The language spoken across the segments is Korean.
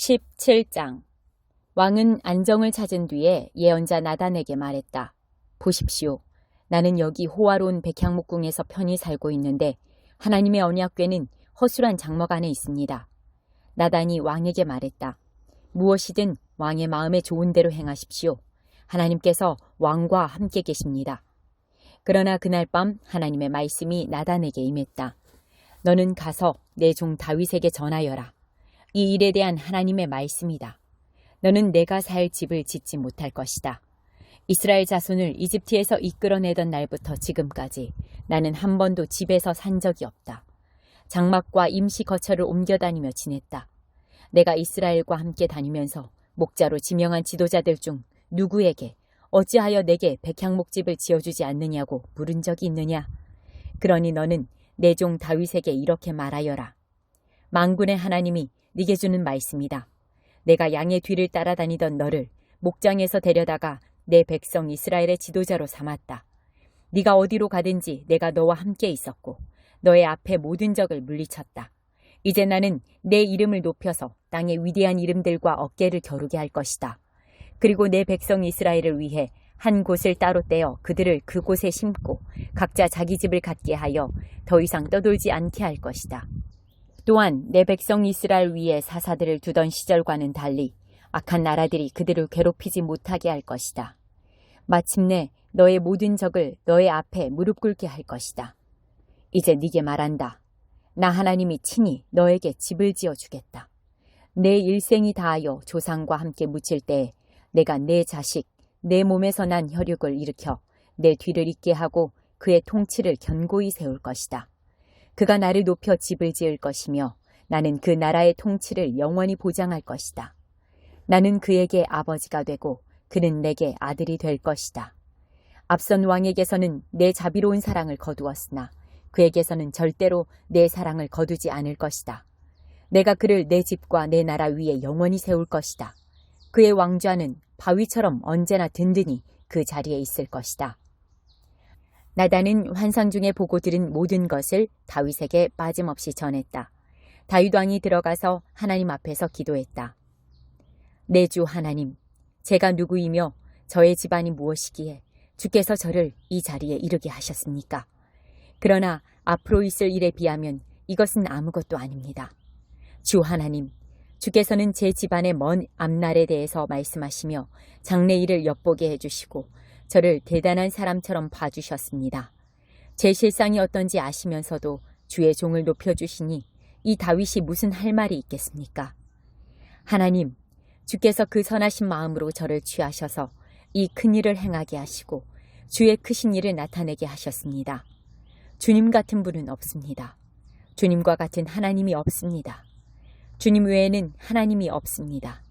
17장 왕은 안정을 찾은 뒤에 예언자 나단에게 말했다. 보십시오. 나는 여기 호화로운 백향목궁에서 편히 살고 있는데 하나님의 언약궤는 허술한 장막 안에 있습니다. 나단이 왕에게 말했다. 무엇이든 왕의 마음에 좋은 대로 행하십시오. 하나님께서 왕과 함께 계십니다. 그러나 그날 밤 하나님의 말씀이 나단에게 임했다. 너는 가서 내 종 다윗에게 전하여라. 이 일에 대한 하나님의 말씀이다. 너는 내가 살 집을 짓지 못할 것이다. 이스라엘 자손을 이집트에서 이끌어내던 날부터 지금까지 나는 한 번도 집에서 산 적이 없다. 장막과 임시 거처를 옮겨 다니며 지냈다. 내가 이스라엘과 함께 다니면서 목자로 지명한 지도자들 중 누구에게 어찌하여 내게 백향목집을 지어주지 않느냐고 물은 적이 있느냐? 그러니 너는 내 종 다윗에게 이렇게 말하여라. 망군의 하나님이 네게 주는 말씀이다. 내가 양의 뒤를 따라다니던 너를 목장에서 데려다가 내 백성 이스라엘의 지도자로 삼았다. 네가 어디로 가든지 내가 너와 함께 있었고 너의 앞에 모든 적을 물리쳤다. 이제 나는 내 이름을 높여서 땅의 위대한 이름들과 어깨를 겨루게 할 것이다. 그리고 내 백성 이스라엘을 위해 한 곳을 따로 떼어 그들을 그곳에 심고 각자 자기 집을 갖게 하여 더 이상 떠돌지 않게 할 것이다. 또한 내 백성 이스라엘 위에 사사들을 두던 시절과는 달리 악한 나라들이 그들을 괴롭히지 못하게 할 것이다. 마침내 너의 모든 적을 너의 앞에 무릎 꿇게 할 것이다. 이제 네게 말한다. 나 하나님이 친히 너에게 집을 지어 주겠다. 내 일생이 다하여 조상과 함께 묻힐 때 내가 내 자식, 내 몸에서 난 혈육을 일으켜 내 뒤를 잇게 하고 그의 통치를 견고히 세울 것이다. 그가 나를 높여 집을 지을 것이며 나는 그 나라의 통치를 영원히 보장할 것이다. 나는 그에게 아버지가 되고 그는 내게 아들이 될 것이다. 앞선 왕에게서는 내 자비로운 사랑을 거두었으나 그에게서는 절대로 내 사랑을 거두지 않을 것이다. 내가 그를 내 집과 내 나라 위에 영원히 세울 것이다. 그의 왕좌는 바위처럼 언제나 든든히 그 자리에 있을 것이다. 나단은 환상 중에 보고 들은 모든 것을 다윗에게 빠짐없이 전했다. 다윗 왕이 들어가서 하나님 앞에서 기도했다. 내 주 하나님, 제가 누구이며 저의 집안이 무엇이기에 주께서 저를 이 자리에 이르게 하셨습니까? 그러나 앞으로 있을 일에 비하면 이것은 아무것도 아닙니다. 주 하나님, 주께서는 제 집안의 먼 앞날에 대해서 말씀하시며 장래 일을 엿보게 해주시고 저를 대단한 사람처럼 봐주셨습니다. 제 실상이 어떤지 아시면서도 주의 종을 높여주시니 이 다윗이 무슨 할 말이 있겠습니까? 하나님, 주께서 그 선하신 마음으로 저를 취하셔서 이 큰 일을 행하게 하시고 주의 크신 일을 나타내게 하셨습니다. 주님 같은 분은 없습니다. 주님과 같은 하나님이 없습니다. 주님 외에는 하나님이 없습니다.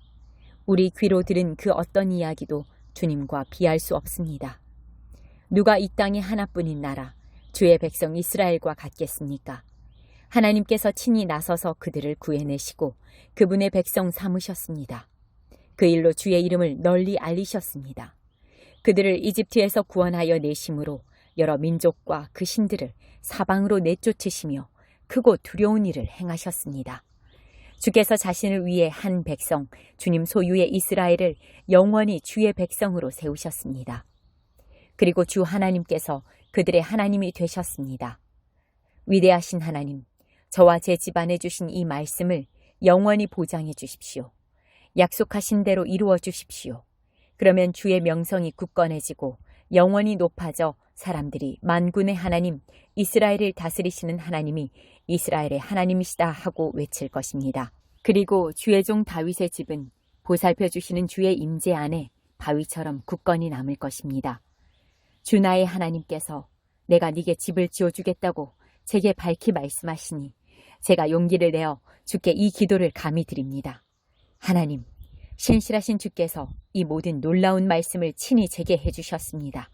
우리 귀로 들은 그 어떤 이야기도 주님과 비할 수 없습니다. 누가 이 땅에 하나뿐인 나라, 주의 백성 이스라엘과 같겠습니까? 하나님께서 친히 나서서 그들을 구해내시고 그분의 백성 삼으셨습니다. 그 일로 주의 이름을 널리 알리셨습니다. 그들을 이집트에서 구원하여 내심으로 여러 민족과 그 신들을 사방으로 내쫓으시며 크고 두려운 일을 행하셨습니다. 주께서 자신을 위해 한 백성, 주님 소유의 이스라엘을 영원히 주의 백성으로 세우셨습니다. 그리고 주 하나님께서 그들의 하나님이 되셨습니다. 위대하신 하나님, 저와 제 집안에 주신 이 말씀을 영원히 보장해 주십시오. 약속하신 대로 이루어 주십시오. 그러면 주의 명성이 굳건해지고 영원히 높아져 사람들이 만군의 하나님, 이스라엘을 다스리시는 하나님이 이스라엘의 하나님이시다 하고 외칠 것입니다. 그리고 주의 종 다윗의 집은 보살펴 주시는 주의 임재 안에 바위처럼 굳건히 남을 것입니다. 주 나의 하나님께서 내가 네게 집을 지어 주겠다고 제게 밝히 말씀하시니 제가 용기를 내어 주께 이 기도를 감히 드립니다. 하나님, 신실하신 주께서 이 모든 놀라운 말씀을 친히 제게 해주셨습니다.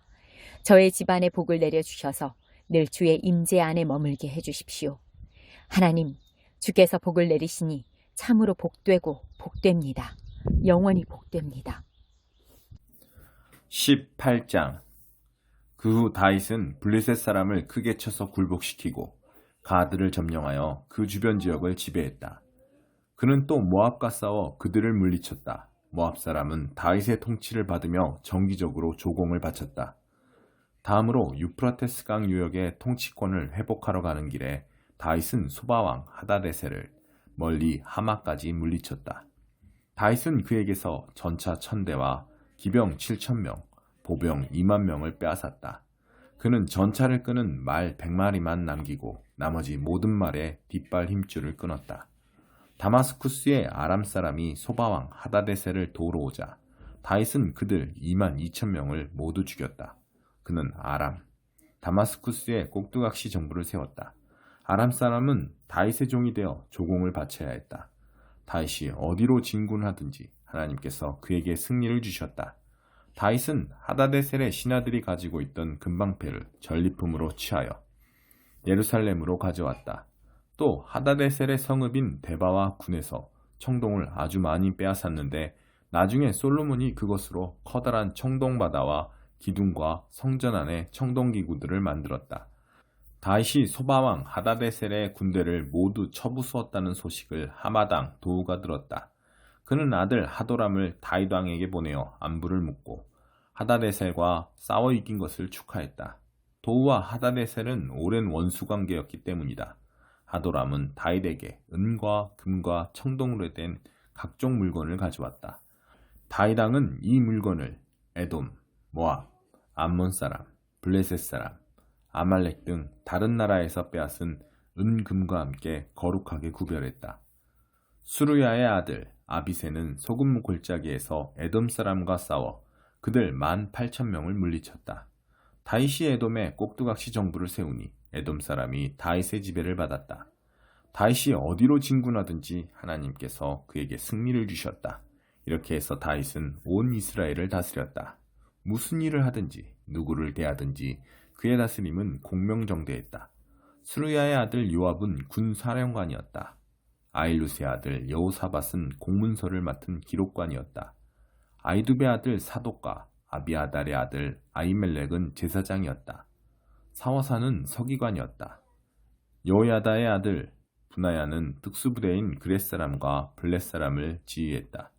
저의 집안에 복을 내려주셔서 늘 주의 임재 안에 머물게 해주십시오. 하나님, 주께서 복을 내리시니 참으로 복되고 복됩니다. 영원히 복됩니다. 18장 그 후 다윗은 블레셋 사람을 크게 쳐서 굴복시키고 가드를 점령하여 그 주변 지역을 지배했다. 그는 또 모압과 싸워 그들을 물리쳤다. 모압 사람은 다윗의 통치를 받으며 정기적으로 조공을 바쳤다. 다음으로 유프라테스 강 유역의 통치권을 회복하러 가는 길에 다윗은 소바왕 하다데세를 멀리 하마까지 물리쳤다. 다윗은 그에게서 전차 천대와 기병 7천명, 보병 2만 명을 빼앗았다. 그는 전차를 끄는 말 100마리만 남기고 나머지 모든 말에 뒷발 힘줄을 끊었다. 다마스쿠스의 아람 사람이 소바왕 하다데세를 도우러 오자 다윗은 그들 2만 2천 명을 모두 죽였다. 그는 아람, 다마스쿠스에 꼭두각시 정부를 세웠다. 아람 사람은 다윗의 종이 되어 조공을 바쳐야 했다. 다윗이 어디로 진군하든지 하나님께서 그에게 승리를 주셨다. 다윗은 하다데셀의 신하들이 가지고 있던 금방패를 전리품으로 취하여 예루살렘으로 가져왔다. 또 하다데셀의 성읍인 데바와 군에서 청동을 아주 많이 빼앗았는데 나중에 솔로몬이 그것으로 커다란 청동바다와 기둥과 성전 안에 청동기구들을 만들었다. 다윗이 소바왕 하다데셀의 군대를 모두 쳐부수었다는 소식을 하마당 도우가 들었다. 그는 아들 하도람을 다윗 왕에게 보내어 안부를 묻고 하다데셀과 싸워 이긴 것을 축하했다. 도우와 하다데셀은 오랜 원수 관계였기 때문이다. 하도람은 다윗에게 은과 금과 청동으로 된 각종 물건을 가져왔다. 다윗 왕은 이 물건을 에돔, 모압, 암몬 사람, 블레셋 사람, 아말렉 등 다른 나라에서 빼앗은 은, 금과 함께 거룩하게 구별했다. 수르야의 아들 아비세는 소금 골짜기에서 에돔 사람과 싸워 그들 만 팔천 명을 물리쳤다. 다윗이 에돔에 꼭두각시 정부를 세우니 에돔 사람이 다윗의 지배를 받았다. 다윗이 어디로 진군하든지 하나님께서 그에게 승리를 주셨다. 이렇게 해서 다윗은 온 이스라엘을 다스렸다. 무슨 일을 하든지 누구를 대하든지 그의 다스림은 공명정대했다. 수르야의 아들 요압은 군사령관이었다. 아일루스의 아들 여호사밧은 공문서를 맡은 기록관이었다. 아이두베 아들 사독과 아비아달의 아들 아이멜렉은 제사장이었다. 사워사는 서기관이었다. 여호야다의 아들 분하야는 특수부대인 그렛 사람과 블렛 사람을 지휘했다.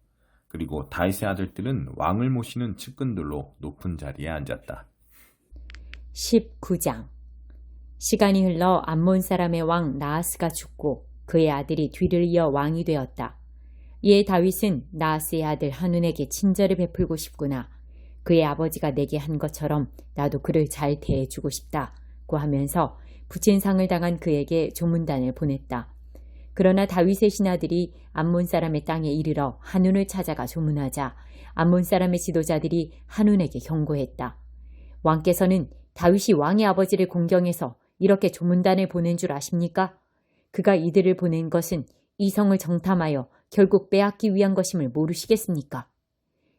그리고 다윗의 아들들은 왕을 모시는 측근들로 높은 자리에 앉았다. 19장 시간이 흘러 암몬 사람의 왕 나하스가 죽고 그의 아들이 뒤를 이어 왕이 되었다. 이에 다윗은 나하스의 아들 한운에게 친절을 베풀고 싶구나. 그의 아버지가 내게 한 것처럼 나도 그를 잘 대해주고 싶다고 하면서 붙인 상을 당한 그에게 조문단을 보냈다. 그러나 다윗의 신하들이 암몬 사람의 땅에 이르러 한운을 찾아가 조문하자 암몬 사람의 지도자들이 한운에게 경고했다. 왕께서는 다윗이 왕의 아버지를 공경해서 이렇게 조문단을 보낸 줄 아십니까? 그가 이들을 보낸 것은 이성을 정탐하여 결국 빼앗기 위한 것임을 모르시겠습니까?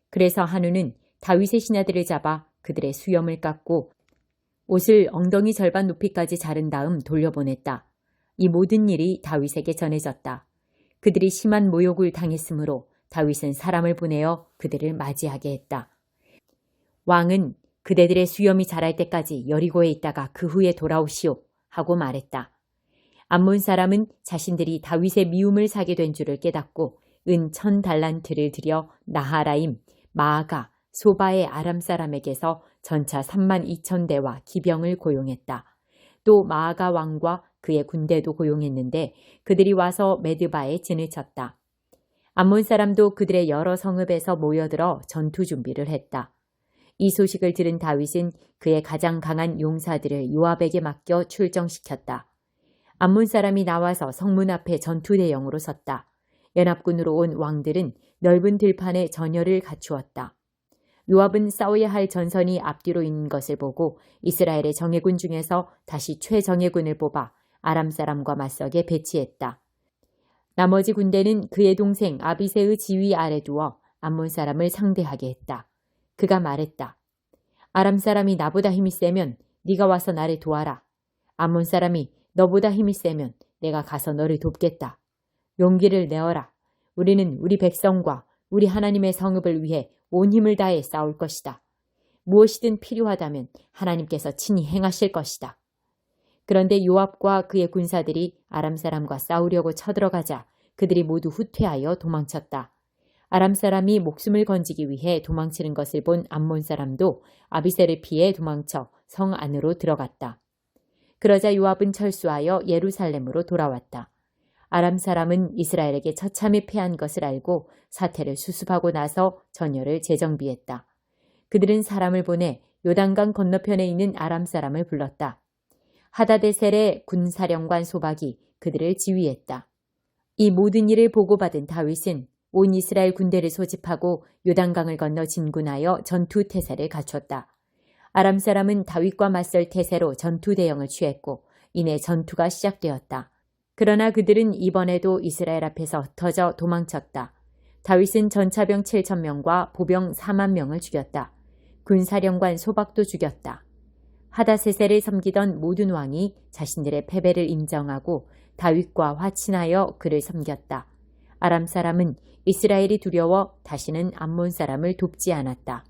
그래서 한우는 다윗의 신하들을 잡아 그들의 수염을 깎고 옷을 엉덩이 절반 높이까지 자른 다음 돌려보냈다. 이 모든 일이 다윗에게 전해졌다. 그들이 심한 모욕을 당했으므로 다윗은 사람을 보내어 그들을 맞이하게 했다. 왕은 그대들의 수염이 자랄 때까지 여리고에 있다가 그 후에 돌아오시오 하고 말했다. 암몬 사람은 자신들이 다윗의 미움을 사게 된 줄을 깨닫고 은 천 달란트를 들여 나하라임, 마아가, 소바의 아람 사람에게서 전차 3만 2천 대와 기병을 고용했다. 또 마아가 왕과 그의 군대도 고용했는데 그들이 와서 메드바에 진을 쳤다. 암몬 사람도 그들의 여러 성읍에서 모여들어 전투 준비를 했다. 이 소식을 들은 다윗은 그의 가장 강한 용사들을 요압에게 맡겨 출정시켰다. 암몬 사람이 나와서 성문 앞에 전투 대형으로 섰다. 연합군으로 온 왕들은 넓은 들판에 전열을 갖추었다. 요압은 싸워야 할 전선이 앞뒤로 있는 것을 보고 이스라엘의 정예군 중에서 다시 최정예군을 뽑아 아람 사람과 맞서게 배치했다. 나머지 군대는 그의 동생 아비세의 지휘 아래 두어 암몬 사람을 상대하게 했다. 그가 말했다. 아람 사람이 나보다 힘이 세면 네가 와서 나를 도와라. 암몬 사람이 너보다 힘이 세면 내가 가서 너를 돕겠다. 용기를 내어라. 우리는 우리 백성과 우리 하나님의 성읍을 위해 온 힘을 다해 싸울 것이다. 무엇이든 필요하다면 하나님께서 친히 행하실 것이다. 그런데 요압과 그의 군사들이 아람 사람과 싸우려고 쳐들어가자 그들이 모두 후퇴하여 도망쳤다. 아람 사람이 목숨을 건지기 위해 도망치는 것을 본 암몬 사람도 아비세를 피해 도망쳐 성 안으로 들어갔다. 그러자 요압은 철수하여 예루살렘으로 돌아왔다. 아람 사람은 이스라엘에게 처참히 패한 것을 알고 사태를 수습하고 나서 전열을 재정비했다. 그들은 사람을 보내 요단강 건너편에 있는 아람 사람을 불렀다. 하다데셀의 군사령관 소박이 그들을 지휘했다. 이 모든 일을 보고받은 다윗은 온 이스라엘 군대를 소집하고 요단강을 건너 진군하여 전투 태세를 갖췄다. 아람 사람은 다윗과 맞설 태세로 전투 대형을 취했고 이내 전투가 시작되었다. 그러나 그들은 이번에도 이스라엘 앞에서 흩어져 도망쳤다. 다윗은 전차병 7천 명과 보병 4만 명을 죽였다. 군사령관 소박도 죽였다. 하다세세를 섬기던 모든 왕이 자신들의 패배를 인정하고 다윗과 화친하여 그를 섬겼다. 아람 사람은 이스라엘이 두려워 다시는 암몬 사람을 돕지 않았다.